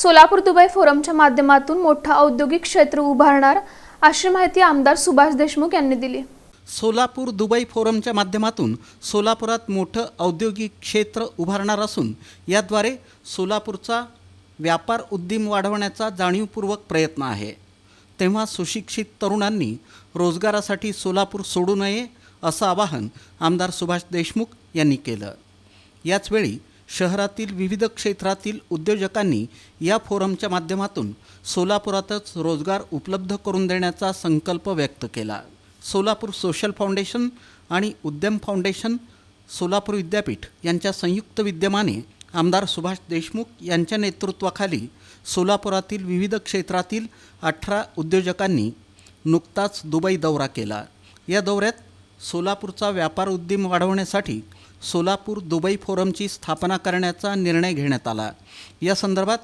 Solapur Dubai फोरमच्या माध्यमातून मोठा औद्योगिक क्षेत्र उभारणार अशी माहिती आमदार सुभाष देशमुख यांनी दिली. सोलापूर दुबई फोरमच्या माध्यमातून सोलापुरात मोठं औद्योगिक क्षेत्र उभारणार असून याद्वारे सोलापूरचा व्यापार उद्यम वाढवण्याचा जाणीवपूर्वक प्रयत्न आहे. तेव्हा सुशिक्षित तरुणांनी रोजगारासाठी सोलापूर सोडू नये असं आवाहन आमदार सुभाष देशमुख यांनी केलं. याचवेळी शहरातील विविध क्षेत्रातील उद्योजकांनी या फोरमच्या माध्यमातून सोलापुरातच रोजगार उपलब्ध करून देण्याचा संकल्प व्यक्त केला. सोलापूर सोशल फाउंडेशन आणि उद्यम फाउंडेशन सोलापूर विद्यापीठ यांच्या संयुक्त विद्यमाने आमदार सुभाष देशमुख यांच्या नेतृत्वाखाली सोलापुरातील विविध क्षेत्रातील अठरा उद्योजकांनी नुकताच दुबई दौरा केला. या दौऱ्यात सोलापूरचा व्यापार उद्यम वाढवण्यासाठी सोलापूर दुबई फोरमची स्थापना करण्याचा निर्णय घेण्यात आला. या संदर्भात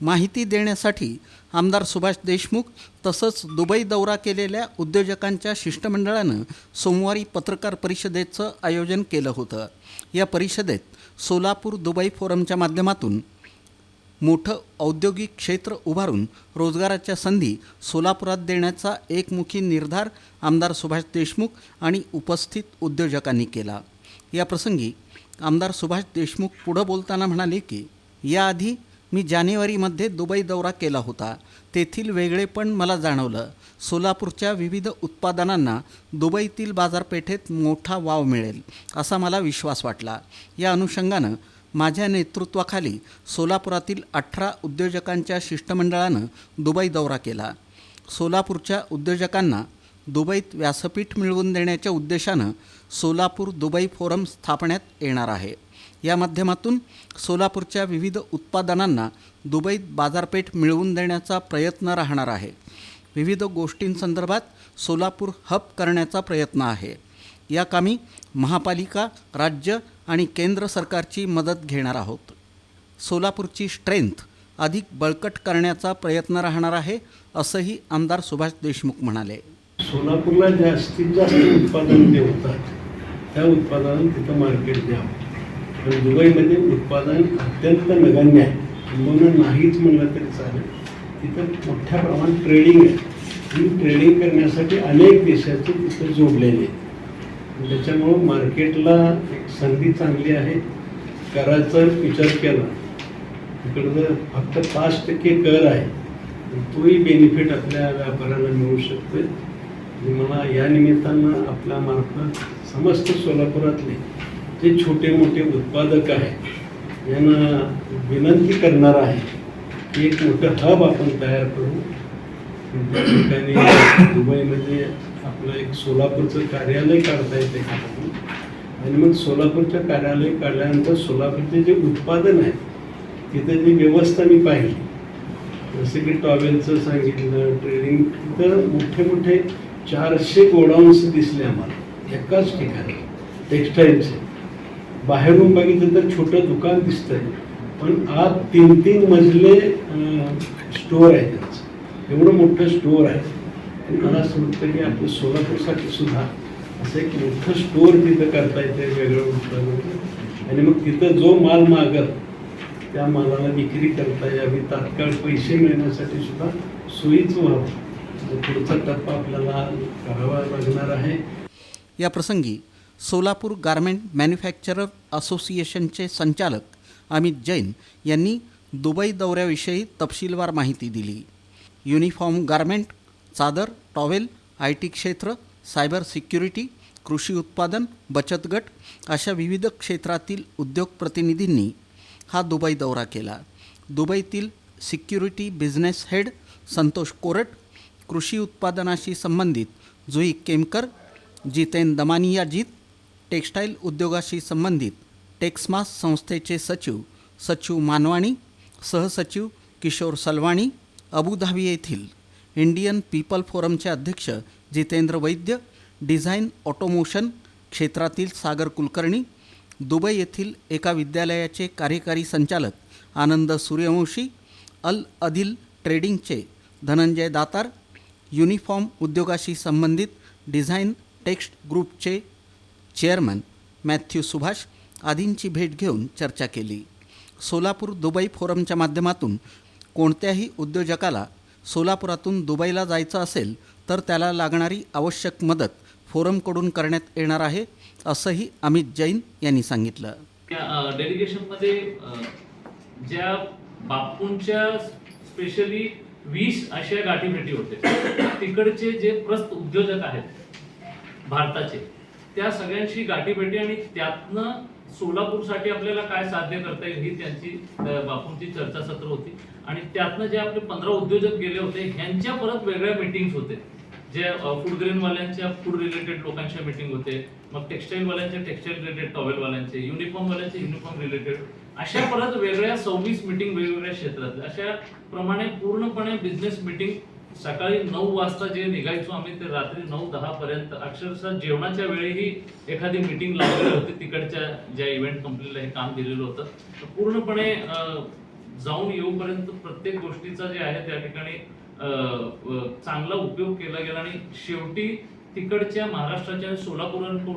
माहिती देण्यासाठी आमदार सुभाष देशमुख तसंच दुबई दौरा केलेल्या उद्योजकांच्या शिष्टमंडळानं सोमवारी पत्रकार परिषदेचं आयोजन केलं होतं. या परिषदेत सोलापूर दुबई फोरमच्या माध्यमातून मोठं औद्योगिक क्षेत्र उभारून रोजगाराच्या संधी सोलापुरात देण्याचा एकमुखी निर्धार आमदार सुभाष देशमुख आणि उपस्थित उद्योजकांनी केला. या प्रसंगी आमदार सुभाष देशमुख पुढं बोलताना म्हणाले की याआधी मी जानेवारीमध्ये दुबई दौरा केला होता. तेथील वेगळेपण मला जाणवलं. सोलापूरच्या विविध उत्पादनांना दुबईतील बाजारपेठेत मोठा वाव मिळेल असा मला विश्वास वाटला. या अनुषंगानं माझ्या नेतृत्वाखाली सोलापुरातील अठरा उद्योजकांच्या शिष्टमंडळानं दुबई दौरा केला. सोलापूरच्या उद्योजकांना दुबईत व्यासपीठ मिळवून देण्याच्या उद्देशानं सोलापूर दुबई फोरम स्थापण्यात येणार आहे. या माध्यमातून सोलापूरच्या विविध उत्पादनांना दुबईत बाजारपेठ मिळवून देण्याचा प्रयत्न राहणार आहे. विविध गोष्टींसंदर्भात सोलापूर हब करण्याचा प्रयत्न आहे. या कामी महापालिका राज्य आणि केंद्र सरकारची मदत घेणार आहोत. सोलापूरची स्ट्रेंथ अधिक बळकट करण्याचा प्रयत्न राहणार आहे असंही आमदार सुभाष देशमुख म्हणाले. सोलापूरला जास्तीत जास्त उत्पादन देतात त्या उत्पादनाला तिथं मार्केट द्यावं. पण दुबईमध्ये उत्पादन अत्यंत नगण्य आहे. म्हणून नाहीच म्हणलं तरी चालेल. तिथं मोठ्या प्रमाणात ट्रेडिंग आहे. आणि ट्रेडिंग करण्यासाठी अनेक देशाचे तिथं जोडलेले आहेत. त्याच्यामुळं मार्केटला एक संधी चांगली आहे. कराचा विचार केला. तिकडं जर फक्त पाच टक्के कर आहे. तोही बेनिफिट आपल्या व्यापाऱ्यांना मिळू शकतो मला या निमित्तानं आपल्या मार्फत समस्त सोलापुरातले जे छोटे मोठे उत्पादक आहेत यांना विनंती करणार आहे की एक मोठं हब आपण तयार करू. त्या ठिकाणी दुबईमध्ये आपलं एक सोलापूरचं कार्यालय काढता येते आणि मग सोलापूरचं कार्यालय काढल्यानंतर सोलापूरचे जे उत्पादन आहे तिथं जी व्यवस्था मी पाहिली जसे की टॉवेलचं सांगितलं ट्रेडिंग तिथं मोठे मोठे चारशे गोडाऊन्स दिसले आम्हाला. एकाच ठिकाणी. टेक्स्टाईलचे बाहेरून बघितलं तर छोटं दुकान दिसतंय. पण आत तीन तीन मजले स्टोअर आहे त्यांचं. एवढं मोठं स्टोअर आहे. आणि मला असं वाटतं की आपलं सोलापूरसाठी सुद्धा असं एक मोठं स्टोअर तिथं करता येतं वेगळं मोठं आणि मग तिथं जो माल मागत त्या मालाला विक्री करता यावी तात्काळ पैसे मिळण्यासाठी सुद्धा सोयीच व्हावं. म्हणजे पुढचा टप्पा आपल्याला करावा लागणार आहे. या प्रसंगी सोलापूर गारमेंट मॅन्युफॅक्चरर असोसिएशनचे संचालक अमित जैन यांनी दुबई दौऱ्याविषयी तपशीलवार माहिती दिली. युनिफॉर्म गारमेंट चादर टॉवेल आय टी क्षेत्र सायबर सिक्युरिटी कृषी उत्पादन बचत गट अशा विविध क्षेत्रातील उद्योग प्रतिनिधींनी हा दुबई दौरा केला. दुबईतील security business head Santosh Korat कृषी उत्पादनाशी संबंधित जुई केमकर जितेन दमानियाजीत टेक्स्टाईल उद्योगाशी संबंधित टेक्समास संस्थेचे सचिव सचिव मानवाणी सहसचिव किशोर सलवाणी अबुधाबी येथील इंडियन पीपल फोरमचे अध्यक्ष जितेंद्र वैद्य डिझाईन ऑटोमोशन क्षेत्रातील सागर कुलकर्णी दुबई येथील एका विद्यालयाचे कार्यकारी संचालक आनंद सूर्यवंशी अल अदिल ट्रेडिंगचे धनंजय दातार युनिफॉर्म उद्योगाशी संबंधित डिझाईन टेक्स्ट ग्रुपचे चेअरमन मॅथ्यू सुभाष आदींची भेट घेऊन चर्चा केली. सोलापूर दुबई फोरमच्या माध्यमातून कोणत्याही उद्योजकाला सोलापुरातून दुबईला जायचं असेल तर त्याला लागणारी आवश्यक मदत फोरमकडून करण्यात येणार आहे असंही अमित जैन यांनी सांगितलं. डेलिगेशनमध्ये ज्या बापूंच्या स्पेशली वीस अशा गाठीभेटी होते तिकडचे जे प्रस्त उद्योजक आहेत भारताचे. त्या सगळ्यांशी गाठीभेटी आणि त्यातनं सोलापूरसाठी आपल्याला काय साध्य करता येईल ही त्यांची बापूंची चर्चासत्र होती. आणि त्यातनं जे आपले पंधरा उद्योजक गेले होते ह्यांच्या परत वेगळ्या मीटिंग्स होते. जे फूड ग्रेनवाल्यांच्या फूड रिलेटेड लोकांच्या मीटिंग होते मग टेक्सटाईल वाल्यांच्या रिलेटेड टॉवेल वाल्यांचे युनिफॉर्म वाल्यांचे युनिफॉर्म रिलेटेड अशा परत वेगळ्या सव्वीस मिटिंग वेगवेगळ्या क्षेत्रात अशा प्रमाणे पूर्णपणे बिझनेस मीटिंग सकाळी नऊ वाजता जे निघायचो आम्ही ते रात्री नऊ दहा पर्यंत. अक्षरशः जेवणाच्या वेळीही एखादी मिटिंग लावलेली होती. तिकडच्या ज्या इव्हेंट कंपनीला हे काम दिलेलं होतं. तर पूर्णपणे अं, जाऊन येऊपर्यंत प्रत्येक गोष्टीचा जे आहे त्या ठिकाणी चांगला उपयोग केला गेला. आणि शेवटी तिकडच्या महाराष्ट्राच्या सोलापूर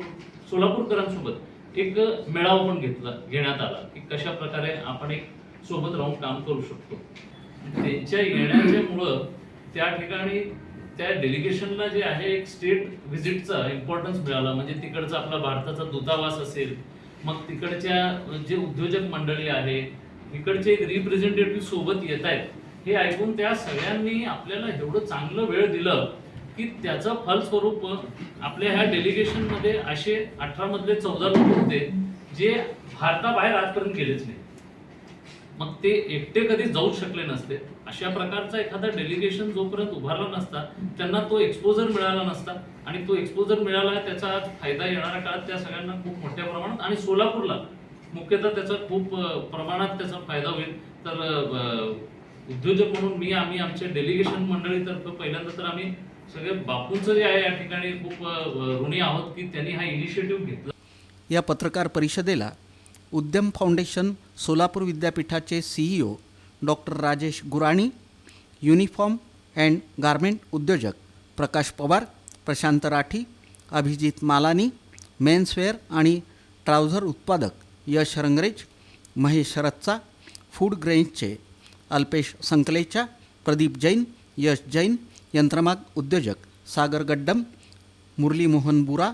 सोलापूरकरांसोबत एक मेळावा पण घेतला घेण्यात आला की कशा प्रकारे आपण एक सोबत राहून काम करू शकतो. त्यांच्या येण्याच्यामुळं त्या ठिकाणी त्या डेलिगेशनला जे आहे एक स्टेट व्हिजिटचा इम्पॉर्टन्स मिळाला. म्हणजे तिकडचा आपला भारताचा दूतावास असेल मग तिकडच्या जे उद्योजक मंडळी आहे इकडचे एक रिप्रेझेंटेटिव्ह सोबत येत आहेत हे ऐकून त्या सगळ्यांनी आपल्याला एवढं चांगलं वेळ दिलं की त्याचं फलस्वरूप आपल्या ह्या डेलिगेशनमध्ये असे अठरा मधले चौदा लोक होते जे भारताबाहेर आजपर्यंत गेलेच नाही मग ते एकटे कधी जाऊ शकले नसते. अशा प्रकारचा एखादा डेलिगेशन जोपर्यंत उभारला नसता त्यांना तो एक्सपोजर मिळाला नसता. आणि तो एक्सपोजर मिळाला त्याचा आज फायदा येणाऱ्या काळात त्या सगळ्यांना खूप मोठ्या प्रमाणात आणि सोलापूरला मुख्यतः त्याचा खूप प्रमाणात त्याचा फायदा होईल. तर उद्योजक म्हणून मी आम्ही आमच्या डेलिगेशन मंडळीतर्फे पहिल्यांदा तर आम्ही सगळे बापूंचं जे आहे या ठिकाणी खूप ऋणी आहोत की त्यांनी हा इनिशिएटिव्ह घेतला. या पत्रकार परिषदेला उद्यम फाउंडेशन सोलापूर विद्यापीठाचे CEO doctor Rajesh Gurani uniform and garment उद्योजक प्रकाश पवार प्रशांत राठी अभिजित मालानी मेन्सवेअर आणि ट्राउझर उत्पादक यश रंगरेज महेश रत्चा फूड ग्रेन्सचे अल्पेश संकलेचा प्रदीप जैन यश जैन यंत्रमाग उद्योजक सागर गड्डम मुरली मोहन बुरा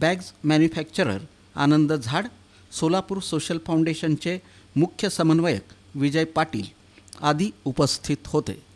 बॅग्स मॅन्युफॅक्चरर आनंद झाड सोलापूर सोशल फाउंडेशनचे मुख्य समन्वयक विजय पाटील आदी उपस्थित होते.